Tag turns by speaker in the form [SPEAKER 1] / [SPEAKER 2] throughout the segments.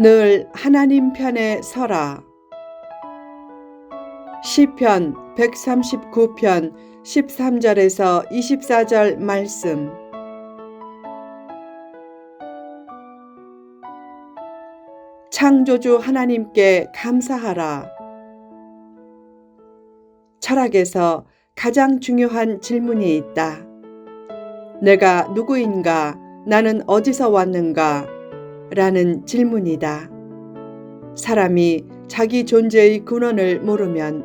[SPEAKER 1] 늘 하나님 편에 서라. 시편 139편 13절에서 24절 말씀. 창조주 하나님께 감사하라. 철학에서 가장 중요한 질문이 있다. 내가 누구인가? 나는 어디서 왔는가? 라는 질문이다. 사람이 자기 존재의 근원을 모르면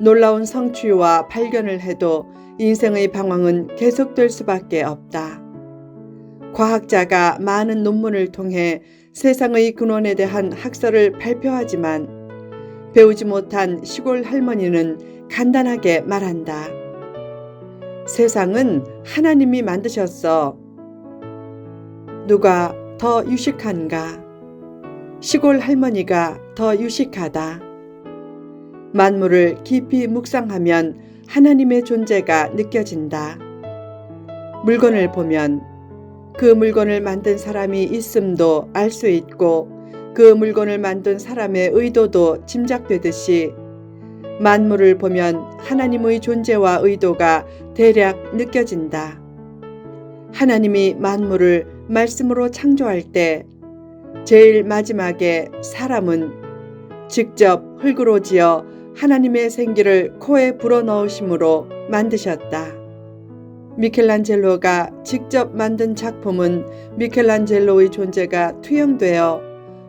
[SPEAKER 1] 놀라운 성취와 발견을 해도 인생의 방황은 계속될 수밖에 없다. 과학자가 많은 논문을 통해 세상의 근원에 대한 학설을 발표하지만 배우지 못한 시골 할머니는 간단하게 말한다. 세상은 하나님이 만드셨어. 누가 더 유식한가? 시골 할머니가 더 유식하다. 만물을 깊이 묵상하면 하나님의 존재가 느껴진다. 물건을 보면 그 물건을 만든 사람이 있음도 알 수 있고 그 물건을 만든 사람의 의도도 짐작되듯이 만물을 보면 하나님의 존재와 의도가 대략 느껴진다. 하나님이 만물을 말씀으로 창조할 때 제일 마지막에 사람은 직접 흙으로 지어 하나님의 생기를 코에 불어넣으심으로 만드셨다. 미켈란젤로가 직접 만든 작품은 미켈란젤로의 존재가 투영되어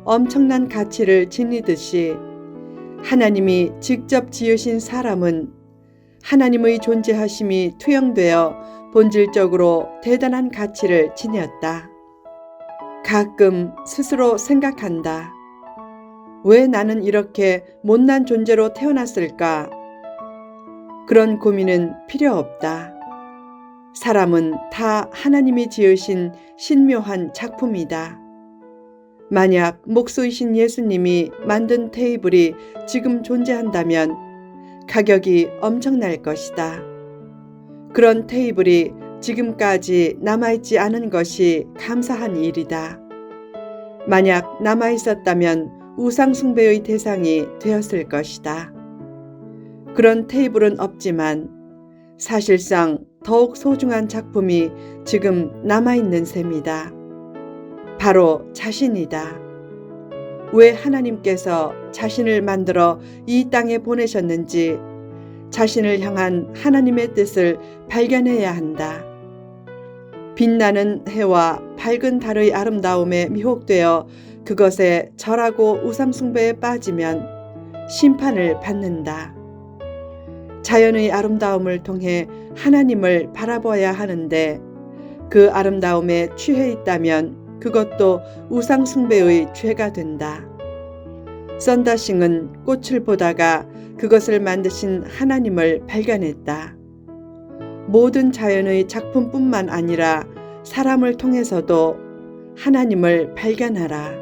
[SPEAKER 1] 엄청난 가치를 지니듯이 하나님이 직접 지으신 사람은 하나님의 존재하심이 투영되어 본질적으로 대단한 가치를 지녔다. 가끔 스스로 생각한다. 왜 나는 이렇게 못난 존재로 태어났을까? 그런 고민은 필요 없다. 사람은 다 하나님이 지으신 신묘한 작품이다. 만약 목수이신 예수님이 만든 테이블이 지금 존재한다면 가격이 엄청날 것이다. 그런 테이블이 지금까지 남아있지 않은 것이 감사한 일이다. 만약 남아있었다면 우상숭배의 대상이 되었을 것이다. 그런 테이블은 없지만 사실상 더욱 소중한 작품이 지금 남아있는 셈이다. 바로 자신이다. 왜 하나님께서 자신을 만들어 이 땅에 보내셨는지 자신을 향한 하나님의 뜻을 발견해야 한다. 빛나는 해와 밝은 달의 아름다움에 미혹되어 그것에 절하고 우상숭배에 빠지면 심판을 받는다. 자연의 아름다움을 통해 하나님을 바라봐야 하는데 그 아름다움에 취해 있다면 그것도 우상숭배의 죄가 된다. 썬다싱은 꽃을 보다가 그것을 만드신 하나님을 발견했다. 모든 자연의 작품뿐만 아니라 사람을 통해서도 하나님을 발견하라.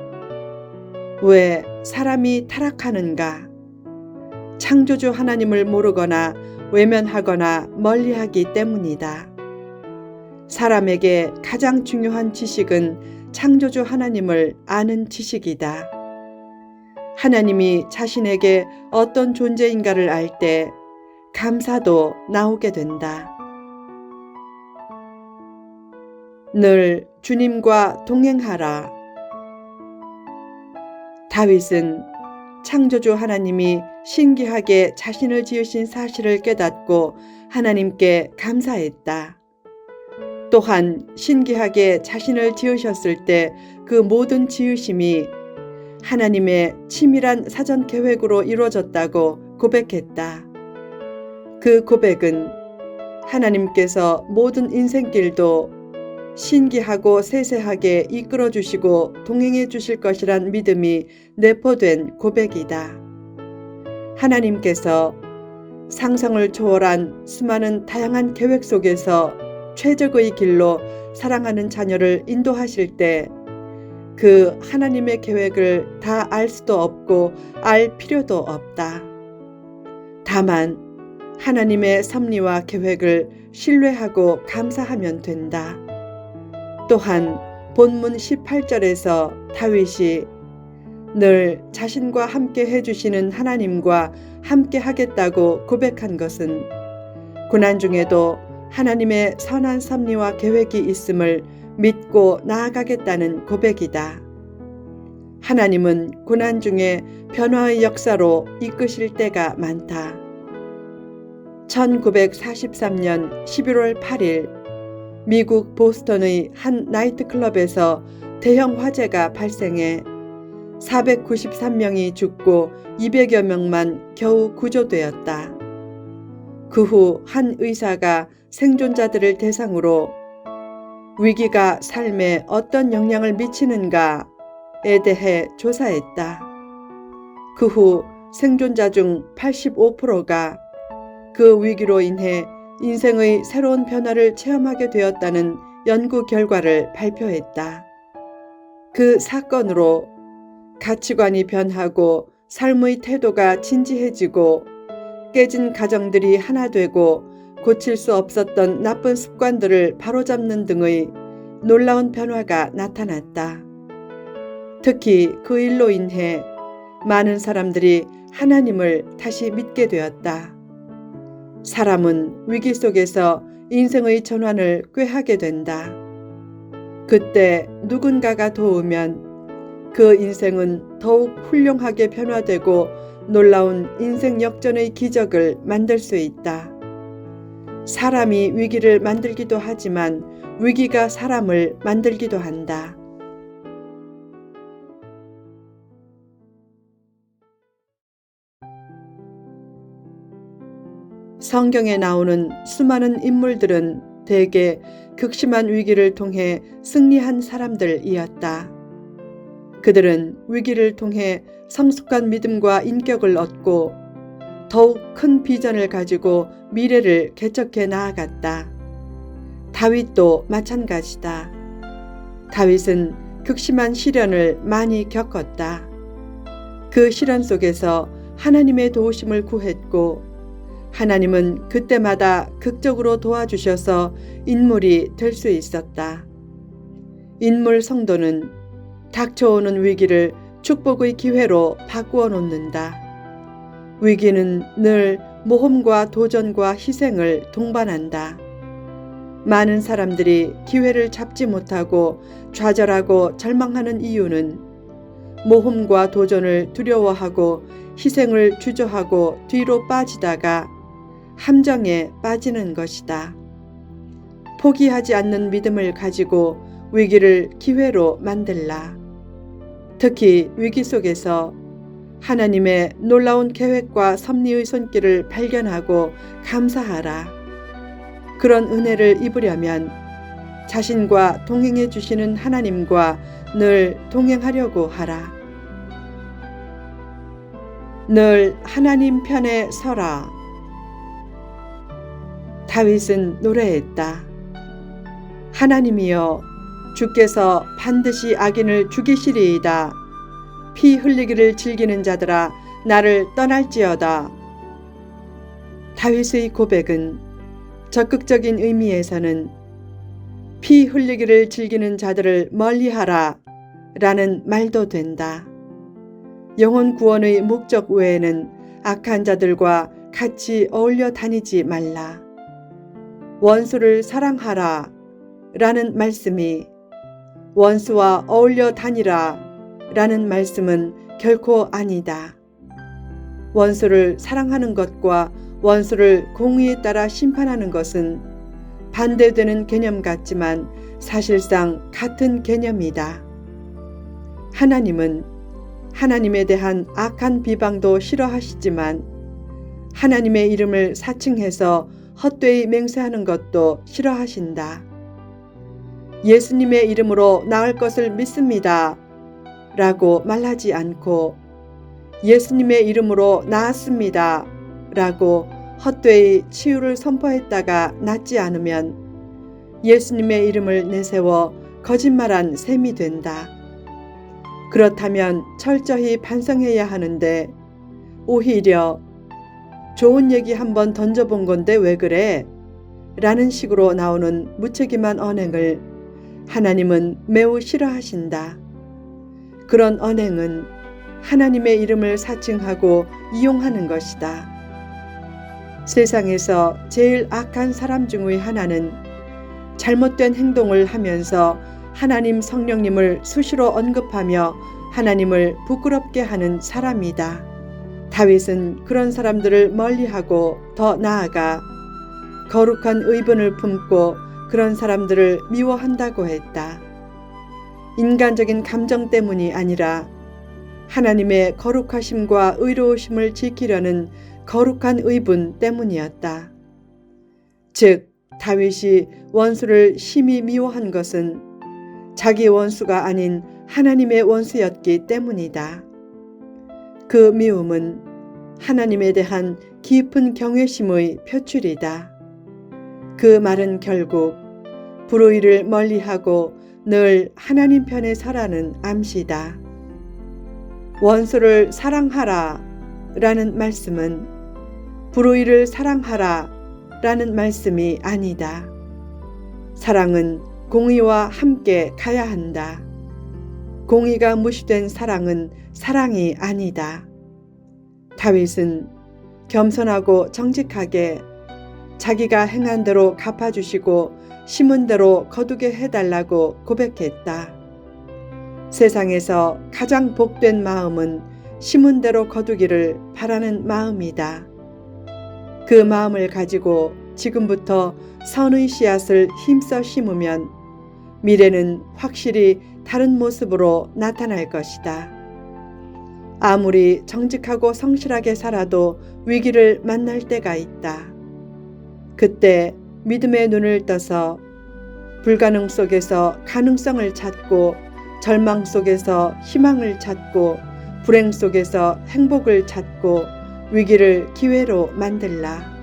[SPEAKER 1] 왜 사람이 타락하는가? 창조주 하나님을 모르거나 외면하거나 멀리하기 때문이다. 사람에게 가장 중요한 지식은 창조주 하나님을 아는 지식이다. 하나님이 자신에게 어떤 존재인가를 알 때 감사도 나오게 된다. 늘 주님과 동행하라. 다윗은 창조주 하나님이 신기하게 자신을 지으신 사실을 깨닫고 하나님께 감사했다. 또한 신기하게 자신을 지으셨을 때 그 모든 지으심이 하나님의 치밀한 사전 계획으로 이루어졌다고 고백했다. 그 고백은 하나님께서 모든 인생길도 신기하고 세세하게 이끌어 주시고 동행해 주실 것이란 믿음이 내포된 고백이다. 하나님께서 상상을 초월한 수많은 다양한 계획 속에서 최적의 길로 사랑하는 자녀를 인도하실 때 그 하나님의 계획을 다 알 수도 없고 알 필요도 없다. 다만 하나님의 섭리와 계획을 신뢰하고 감사하면 된다. 또한 본문 18절에서 다윗이 늘 자신과 함께 해주시는 하나님과 함께 하겠다고 고백한 것은 고난 중에도 하나님의 선한 섭리와 계획이 있음을 믿고 나아가겠다는 고백이다. 하나님은 고난 중에 변화의 역사로 이끄실 때가 많다. 1943년 11월 8일 미국 보스턴의 한 나이트클럽에서 대형 화재가 발생해 493명이 죽고 200여 명만 겨우 구조되었다. 그 후 한 의사가 생존자들을 대상으로 위기가 삶에 어떤 영향을 미치는가에 대해 조사했다. 그 후 생존자 중 85%가 그 위기로 인해 인생의 새로운 변화를 체험하게 되었다는 연구 결과를 발표했다. 그 사건으로 가치관이 변하고 삶의 태도가 진지해지고 깨진 가정들이 하나 되고 고칠 수 없었던 나쁜 습관들을 바로잡는 등의 놀라운 변화가 나타났다. 특히 그 일로 인해 많은 사람들이 하나님을 다시 믿게 되었다. 사람은 위기 속에서 인생의 전환을 꾀하게 된다. 그때 누군가가 도우면 그 인생은 더욱 훌륭하게 변화되고 놀라운 인생 역전의 기적을 만들 수 있다. 사람이 위기를 만들기도 하지만 위기가 사람을 만들기도 한다. 성경에 나오는 수많은 인물들은 대개 극심한 위기를 통해 승리한 사람들이었다. 그들은 위기를 통해 성숙한 믿음과 인격을 얻고 더욱 큰 비전을 가지고 미래를 개척해 나아갔다. 다윗도 마찬가지다. 다윗은 극심한 시련을 많이 겪었다. 그 시련 속에서 하나님의 도우심을 구했고 하나님은 그때마다 극적으로 도와주셔서 인물이 될 수 있었다. 인물 성도는 닥쳐오는 위기를 축복의 기회로 바꾸어 놓는다. 위기는 늘 모험과 도전과 희생을 동반한다. 많은 사람들이 기회를 잡지 못하고 좌절하고 절망하는 이유는 모험과 도전을 두려워하고 희생을 주저하고 뒤로 빠지다가 함정에 빠지는 것이다. 포기하지 않는 믿음을 가지고 위기를 기회로 만들라. 특히 위기 속에서 하나님의 놀라운 계획과 섭리의 손길을 발견하고 감사하라. 그런 은혜를 입으려면 자신과 동행해 주시는 하나님과 늘 동행하려고 하라. 늘 하나님 편에 서라. 다윗은 노래했다. 하나님이여 주께서 반드시 악인을 죽이시리이다. 피 흘리기를 즐기는 자들아 나를 떠날지어다. 다윗의 고백은 적극적인 의미에서는 피 흘리기를 즐기는 자들을 멀리하라 라는 말도 된다. 영혼 구원의 목적 외에는 악한 자들과 같이 어울려 다니지 말라. 원수를 사랑하라 라는 말씀이 원수와 어울려 다니라 라는 말씀은 결코 아니다. 원수를 사랑하는 것과 원수를 공의에 따라 심판하는 것은 반대되는 개념 같지만 사실상 같은 개념이다. 하나님은 하나님에 대한 악한 비방도 싫어하시지만 하나님의 이름을 사칭해서 헛되이 맹세하는 것도 싫어하신다. 예수님의 이름으로 나을 것을 믿습니다. 라고 말하지 않고 예수님의 이름으로 나았습니다. 라고 헛되이 치유를 선포했다가 낫지 않으면 예수님의 이름을 내세워 거짓말한 셈이 된다. 그렇다면 철저히 반성해야 하는데 오히려 좋은 얘기 한번 던져본 건데 왜 그래? 라는 식으로 나오는 무책임한 언행을 하나님은 매우 싫어하신다. 그런 언행은 하나님의 이름을 사칭하고 이용하는 것이다. 세상에서 제일 악한 사람 중의 하나는 잘못된 행동을 하면서 하나님 성령님을 수시로 언급하며 하나님을 부끄럽게 하는 사람이다. 다윗은 그런 사람들을 멀리하고 더 나아가 거룩한 의분을 품고 그런 사람들을 미워한다고 했다. 인간적인 감정 때문이 아니라 하나님의 거룩하심과 의로우심을 지키려는 거룩한 의분 때문이었다. 즉, 다윗이 원수를 심히 미워한 것은 자기 원수가 아닌 하나님의 원수였기 때문이다. 그 미움은 하나님에 대한 깊은 경외심의 표출이다. 그 말은 결국 불의를 멀리하고 늘 하나님 편에 서라는 암시다. 원수를 사랑하라 라는 말씀은 불의를 사랑하라 라는 말씀이 아니다. 사랑은 공의와 함께 가야 한다. 공의가 무시된 사랑은 사랑이 아니다. 다윗은 겸손하고 정직하게 자기가 행한 대로 갚아주시고 심은 대로 거두게 해달라고 고백했다. 세상에서 가장 복된 마음은 심은 대로 거두기를 바라는 마음이다. 그 마음을 가지고 지금부터 선의 씨앗을 힘써 심으면 미래는 확실히 다른 모습으로 나타날 것이다. 아무리 정직하고 성실하게 살아도 위기를 만날 때가 있다. 그때 믿음의 눈을 떠서 불가능 속에서 가능성을 찾고 절망 속에서 희망을 찾고 불행 속에서 행복을 찾고 위기를 기회로 만들라.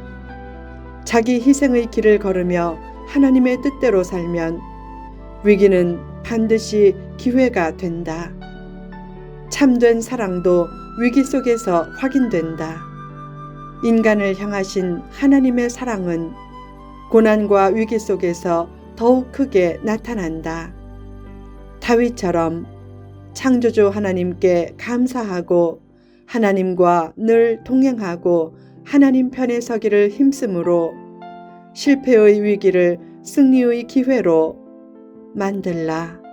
[SPEAKER 1] 자기 희생의 길을 걸으며 하나님의 뜻대로 살면 위기는 반드시 기회가 된다. 참된 사랑도 위기 속에서 확인된다. 인간을 향하신 하나님의 사랑은 고난과 위기 속에서 더욱 크게 나타난다. 다윗처럼 창조주 하나님께 감사하고 하나님과 늘 동행하고 하나님 편에 서기를 힘쓰므로 실패의 위기를 승리의 기회로 만들라.